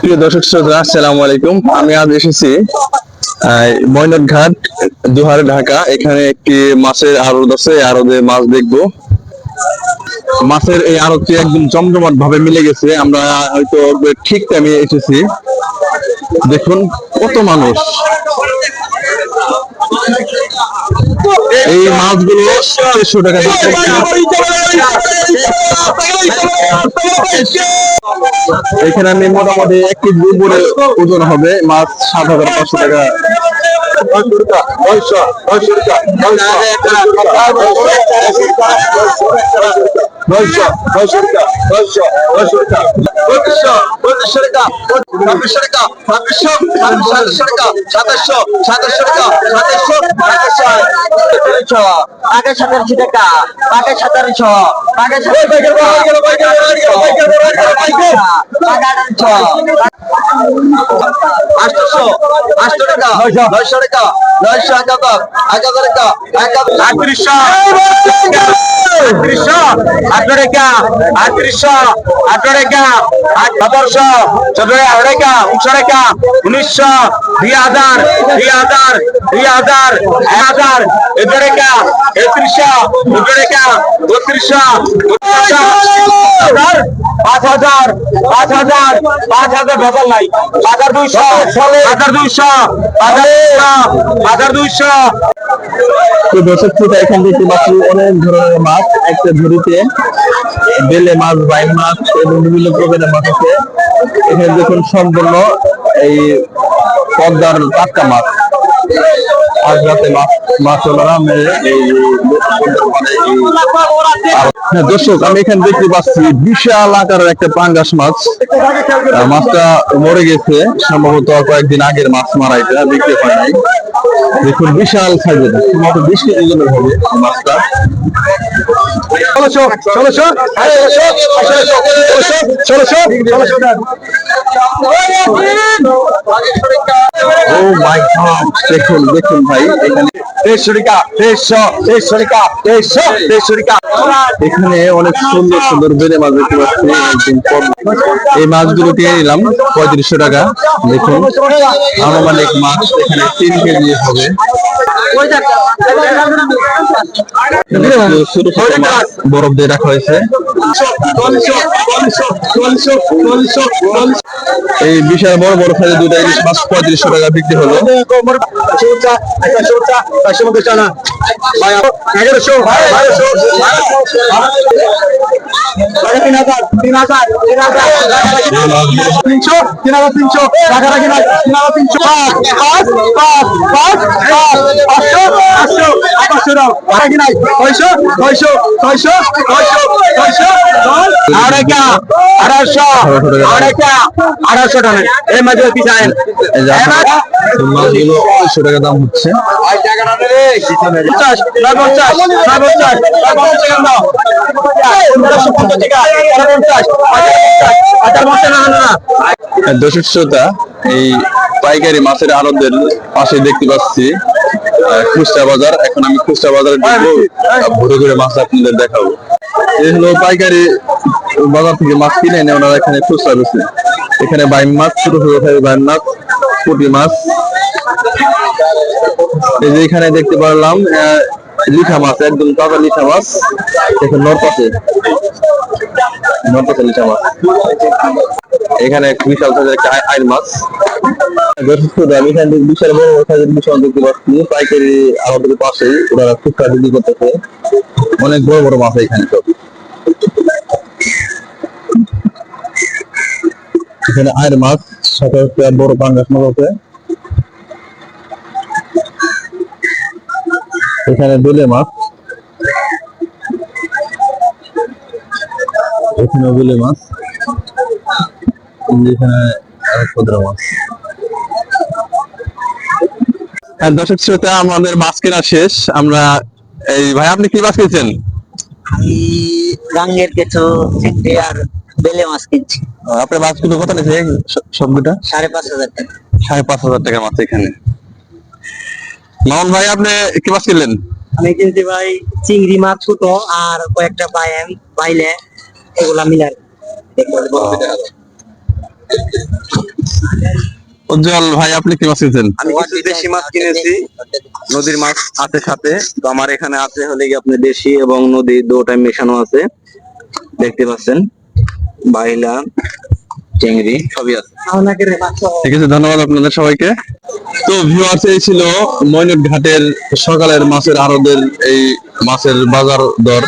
প্রিয় দর্শক শ্রোতা আলাইকুম। আমি আজ এসেছি ময়নাট ঘাট দুহারে, ঢাকা। এখানে একটি মাছের আড়ত আছে আড়তে মাছ দেখব। মাছের এই আড়তটি একদম জমজমাট ভাবে মিলে গেছে। আমরা হয়তো ঠিক টাইমে এসেছি। দেখুন কত মানুষ। এই মাছগুলো দেড়শো টাকা এখানে আমি মোটামুটি এক কেজি উপরে ওজন হবে মাছ সাত হাজার পাঁচশো টাকা নয়শো নয়শো টাকা ছাব্বিশশো টাকা ছাব্বিশশো সাতাশশো টাকা সাতাশশো সাতাশশো টাকা সাতাশশো সাতাশশো পাকে সতেরোশো টাকা পাকে সতেরোশো পাকে আটশো আটশো টাকা নয়শো টাকা নয়শো একাত্তর একাত্তর টাকা একাত্তর আটত্রিশশো আটত্রিশশো আঠারো টাকা আটত্রিশশো টাকা আট সতেরোশো সতেরো আঠারো টাকা উনিশশো টাকা উনিশশো দুই হাজার দুই হাজার দুই হাজার এক হাজার এগারো টাকা একত্রিশশো দুটো টাকা বত্রিশশো হাজার পাঁচ হাজার পাঁচ হাজার পাঁচ হাজার নাই। হাজার দুইশো দুইশো হাজার দুইশো দর্শক শ্রোতা এখান থেকে পাচ্ছি অনেক ধরনের মাছ, একটা ঝুড়িতে বেলে মাছ বাইন মাছ এবং বিভিন্ন প্রকারের মাছ আছে। এখানে দেখুন সম্পূর্ণ এই পদ্মার টাটকা মাছ। মানে হ্যাঁ দর্শক আমি এখানে দেখতে পাচ্ছি বিশাল আকারের একটা পাঙ্গাস মাছ মাছটা মরে গেছে সম্ভবত কয়েকদিন আগের মাছ মারা এটা বিক্রি হয় নাই দেখুন বিশাল সাইজের মাত্র বিশ কেজি ওজনের হবে মাছটা ষোলোশো ও মাই গড দেখুন দেখুন ভাই, এখানে অনেক সুন্দর সুন্দর মাছ দেখতে এই মাছগুলো পঁয়ত্রিশশো টাকা, দেখুন। মাছ এখানে হবে। বরফ দিয়ে রাখা হয়েছে। এই বিশাল বড় বড় সাইজের দুটা ইলিশ মাছ পঁয়ত্রিশশো টাকা বিক্রি হলো। এগারোশো বারোশো তিন হাজার তিন হাজার তিন হাজার তিনশো তিন হাজার তিনশো রাখারাখি নাই তিন হাজার তিনশো পাঁচ পাঁচ পাঁচ পাঁচ পাঁচশো পাঁচশো পাঁচশো দাও রাখারাখি নাই? ছয়শো ছয়শো ছয়শো ছয়শো ছয়শো আড়াইকা আড়াইশো আড়াইকা আড়াইশো টাকা। এই মাঝে পিছায় এই যে আপনার মাছগুলো পঁয়ত্রিশশো টাকা দাম হচ্ছে। পঞ্চাশ নয় পঞ্চাশ নয় পঞ্চাশ নয় পঞ্চাশ টাকা দাও পনেরোশো পঞ্চাশ টাকা পনেরো পঞ্চাশ হাজার পঞ্চাশ না না হ্যাঁ, দর্শক শ্রোতা এই পাইকারি মাছের আড়তের পাশে দেখতে পাচ্ছি খুচরা বাজার। এখন আমি খুচরা বাজারে ঢুকবো আহ, ঘুরে ঘুরে মাছ আপনাদের দেখাবো। এই হলো পাইকারি বাজার থেকে মাছ কিনে এনে ওনারা এখানে খুচরা বেছে এখানে বাইম মাছ ছোট ছোট বাইম মাছ পুটি মাছ এই যে এখানে দেখতে পারলাম লিঠা মাছ, একদম তাজা লিঠা মাছ। দেখুন, নরপাশে। নরপাশে লিঠা মাছ। এখানে বিশাল সাইজের একটা আই- আইল মাছ। আমি এখানে বিশাল বড় সাইজের বিশাল দেখতে পাচ্ছি। পাইকারি আমাদের পাশেই ওরা ফুটকা বিক্রি করতেছে। অনেক বড় বড় মাছ এখানে সব। এখানে আয়ের মাছ, সাথে বড় পাঙ্গাস মাছ আছে। এখানে বেলে মাছ এখানে বেলে মাছ এখানে ক্ষুদ্র মাছ হ্যাঁ দর্শক শ্রোতা আমাদের মাছ কেনা শেষ। আমরা এই ভাই আপনি কি মাছ কিনছেন? আমি রঙের কিছু চিংড়ি আর বেলে মাছ কিনছি। আপনার মাছগুলো কত নিয়েছে সবগুটা? সাড়ে পাঁচ হাজার টাকা। সাড়ে পাঁচ হাজার টাকার মাছ এখানে। মামুন ভাই আপনি কি মাছ কিনলেন? আমি কিনছি ভাই চিংড়ি মাছ ছোট আর কয়েকটা বাইম বাইলে এগুলা মিলার উজ্জ্বল ভাই আপনি কি মাছ কিনছেন? আমি কিছু দেশি মাছ কিনেছি নদীর মাছ আছে সাথে। তো আমার এখানে আছে হলে কি আপনি দেশি এবং নদী দুটাই মেশানো আছে। দেখতে পাচ্ছেন বাইলা চিংড়ি সবই আছে। ঠিক আছে ধন্যবাদ আপনাদের সবাইকে। তো ভিউয়ার্স এই ছিল ময়নট ঘাটের সকালের মাছের আরদের এই মাছের বাজার দর।